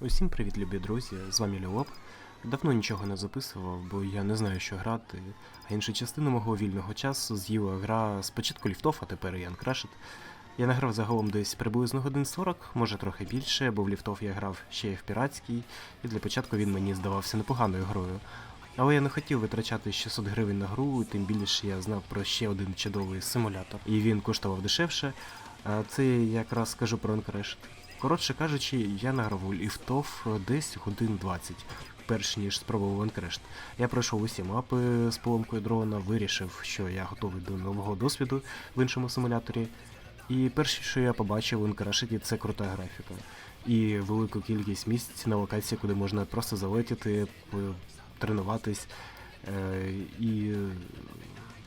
Усім привіт, любі друзі! З вами Львов. Давно нічого не записував, бо я не знаю, що грати. А іншу частину мого вільного часу з'їла гра спочатку ліфтов, а тепер і Uncrashed. Я награв загалом десь приблизно годин 40, може трохи більше, бо в ліфтов я грав ще й в піратській, і для початку він мені здавався непоганою грою. Але я не хотів витрачати 600 гривень на гру, тим більше я знав про ще один чудовий симулятор, і він коштував дешевше. А це я якраз скажу про Uncrashed. Коротше кажучи, я награв ліфтов десь годин 20, перш ніж спробував Uncrashed. Я пройшов усі мапи з поломкою дрона, вирішив, що я готовий до нового досвіду в іншому симуляторі. І перше, що я побачив у Uncrashed, це крута графіка. І велику кількість місць на локації, куди можна просто залетіти, тренуватись. Е, і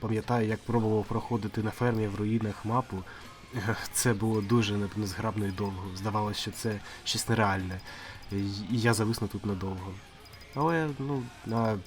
пам'ятаю, як пробував проходити на фермі в руїнах мапу. Це було дуже незграбно і довго. Здавалося, що це щось нереальне. І я зависну тут надовго. Але, ну, на,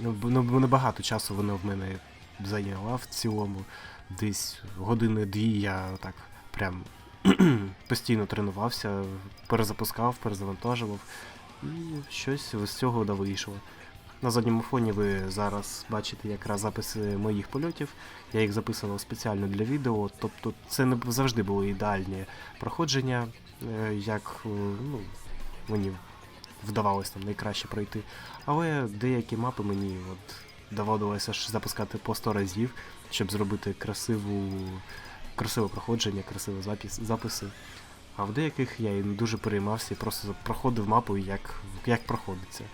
ну, ну, небагато часу воно в мене зайняло в цілому. Десь години-дві я так прям постійно тренувався, перезапускав, перезавантажував. І щось з цього вийшло. На задньому фоні ви зараз бачите якраз записи моїх польотів. Я їх записував спеціально для відео, тобто це не завжди були ідеальні проходження, е, як е, ну, мені вдавалося там найкраще пройти. Але деякі мапи мені от доводилося ж запускати по 100 разів, щоб зробити красиву, красиве проходження, красиві запис, записи. А в деяких я і не дуже переймався і просто проходив мапу, як, як проходиться.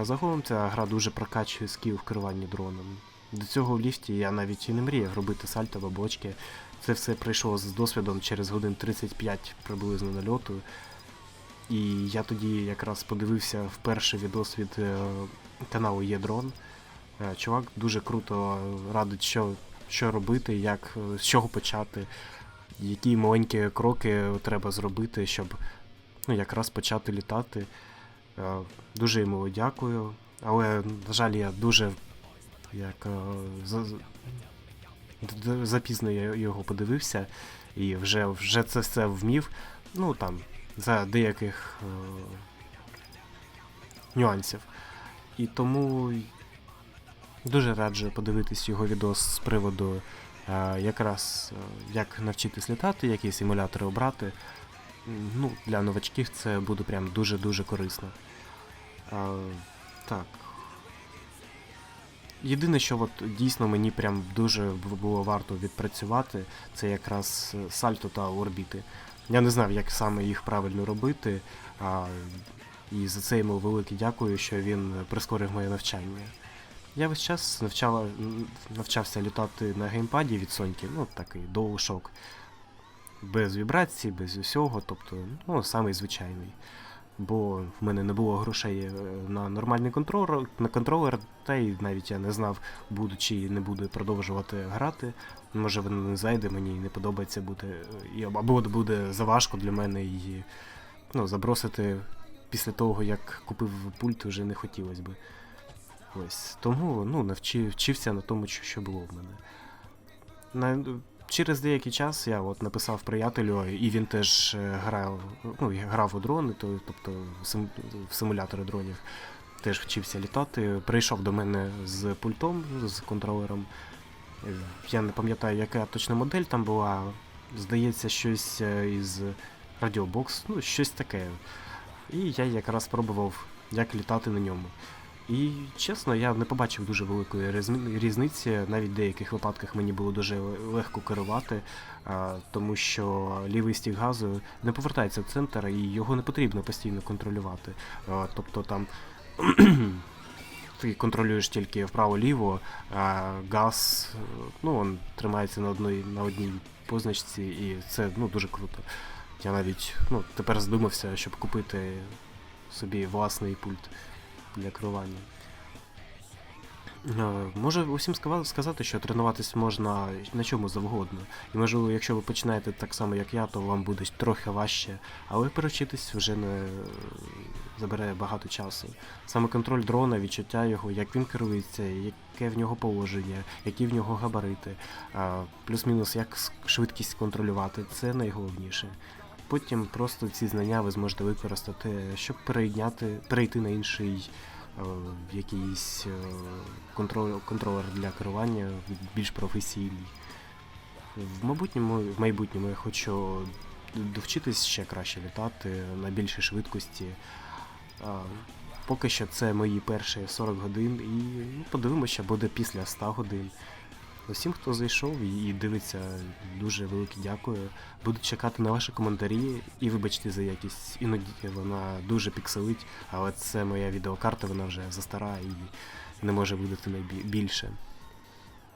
Е, Загалом ця гра дуже прокачує скіл в керуванні дроном. До цього в ліфті я навіть і не мріяв робити сальто або бочки. Це все прийшло з досвідом через годин 35 приблизно нальоту. І я тоді якраз подивився вперше відос від е, каналу Є Дрон. Е, Чувак дуже круто радить, що, що робити, як, з чого почати, які маленькі кроки треба зробити, щоб ну, якраз почати літати. Е, Дуже йому дякую. Але, на жаль, я дуже як е, за- запізно я його подивився і вже, вже це все вмів. Ну там, за деяких е, нюансів. І тому дуже раджу подивитись його відос з приводу якраз як навчитись літати, які симулятори обрати. Ну, для новачків це буде прям дуже-дуже корисно. А, так. Єдине, що от дійсно мені прям дуже було варто відпрацювати, це якраз е, сальто та орбіти. Я не знав, як саме їх правильно робити, а, і за це йому велике дякую, що він прискорив моє навчання. Я весь час навчала, навчався літати на геймпаді від Соньки, ну такий DualShock. Без вібрацій, без усього, тобто, ну, самий звичайний. Бо в мене не було грошей е, на нормальний контролер, на контролер, та й навіть я не знав, буду чи не буду продовжувати грати. Може він не зайде, мені не подобається бути. Або буде заважко для мене її ну, забросити після того, як купив пульт, вже не хотілося би. Ось. Тому ну, навчив, вчився на тому, що було в мене. На, через деякий час я от написав приятелю, і він теж е, грав, ну, грав у дрони, то, тобто в, сим, в симулятори дронів. Теж вчився літати. Прийшов до мене з пультом, з контролером. Я не пам'ятаю, яка точна модель там була. Здається, щось е, із Радіобокс, ну, щось таке. І я якраз спробував, як літати на ньому. І чесно, я не побачив дуже великої різниці. Навіть в деяких випадках мені було дуже легко керувати, тому що лівий стік газу не повертається в центр і його не потрібно постійно контролювати. Тобто там ти контролюєш тільки вправо-ліво, а газ ну, він тримається на одній, на одній позначці, і це ну, дуже круто. Я навіть ну, тепер задумався, щоб купити собі власний пульт для керування. Е, Можу усім сказати, що тренуватись можна на чому завгодно. І можливо, якщо ви починаєте так само, як я, то вам буде трохи важче, але перевчитись вже не забере багато часу. Саме контроль дрона, відчуття його, як він керується, яке в нього положення, які в нього габарити, плюс-мінус як швидкість контролювати, це найголовніше потім просто ці знання ви зможете використати, щоб перейняти, перейти на інший е, якийсь е, контрол, контролер для керування більш професійний. В майбутньому, в майбутньому я хочу довчитись ще краще літати на більшій швидкості. Е, поки що це мої перші 40 годин, і ну, подивимося, що буде після 100 годин. Усім, хто зайшов і дивиться, дуже велике дякую. Буду чекати на ваші коментарі і вибачте за якість. Іноді вона дуже пікселить, але це моя відеокарта, вона вже застара і не може видати найбільше.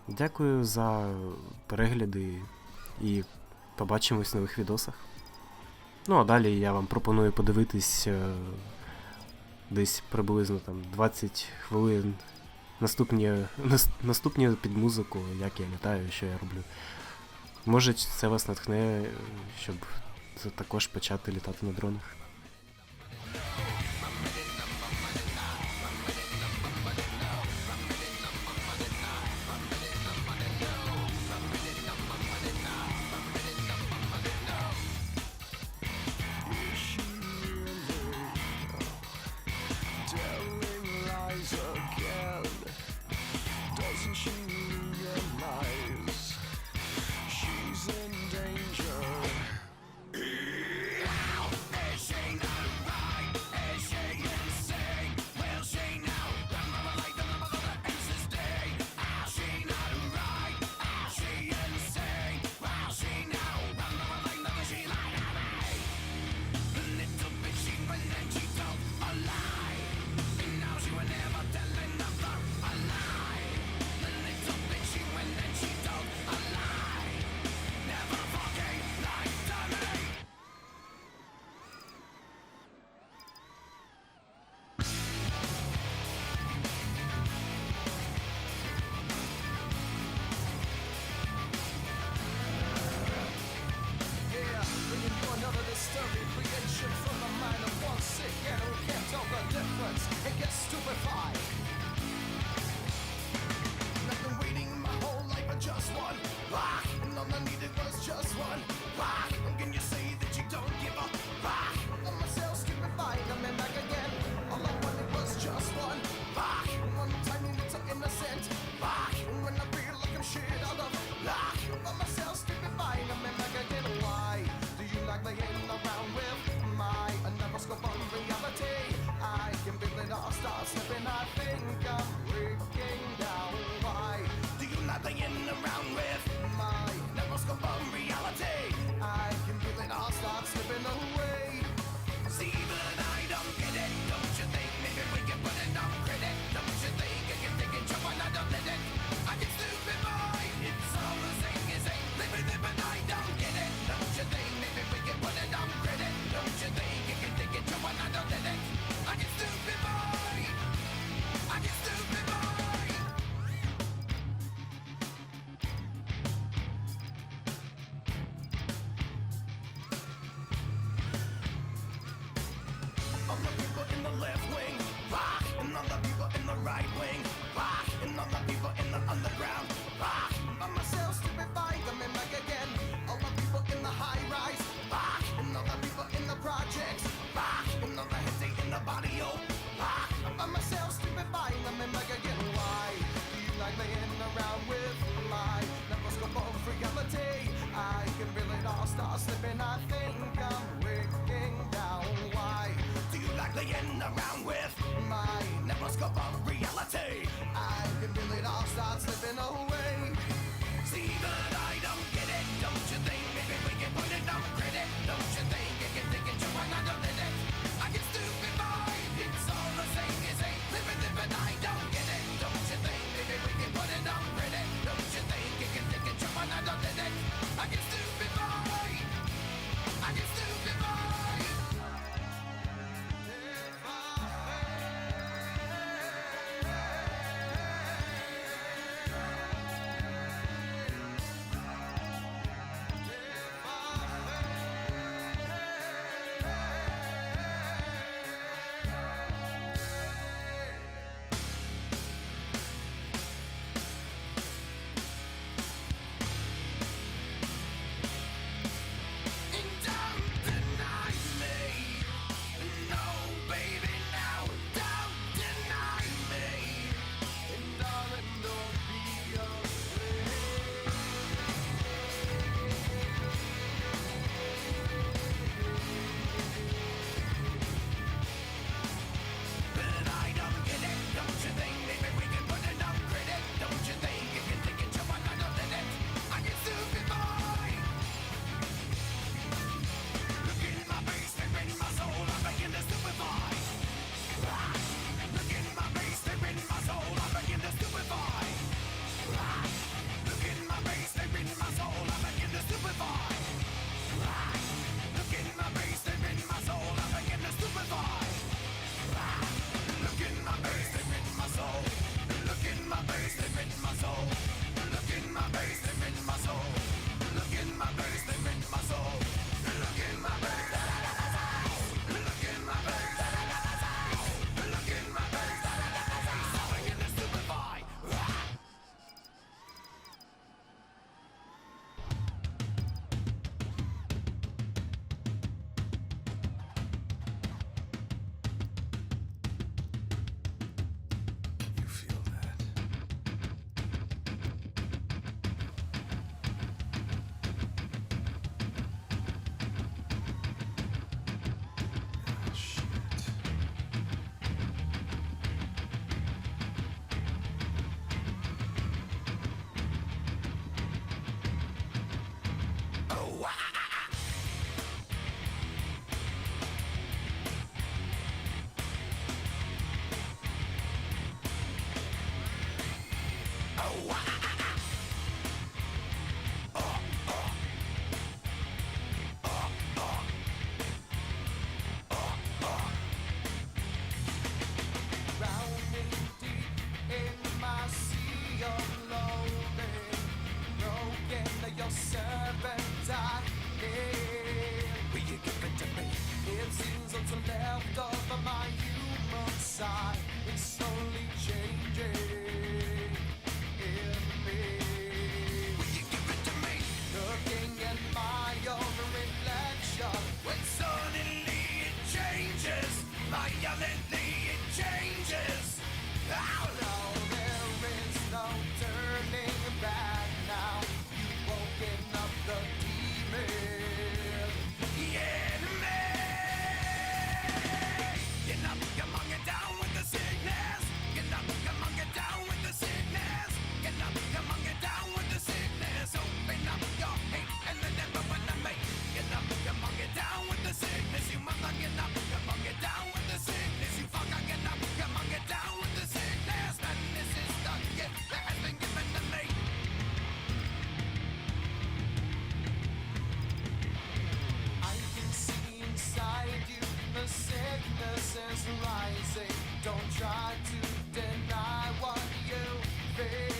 Дякую за перегляди і побачимось в нових відосах. Ну а далі я вам пропоную подивитись е, десь приблизно там 20 хвилин наступні наступні під музику, як я літаю, що я роблю. Може це вас натхне, щоб також почати літати на дронах. don't be young. to deny what you feel.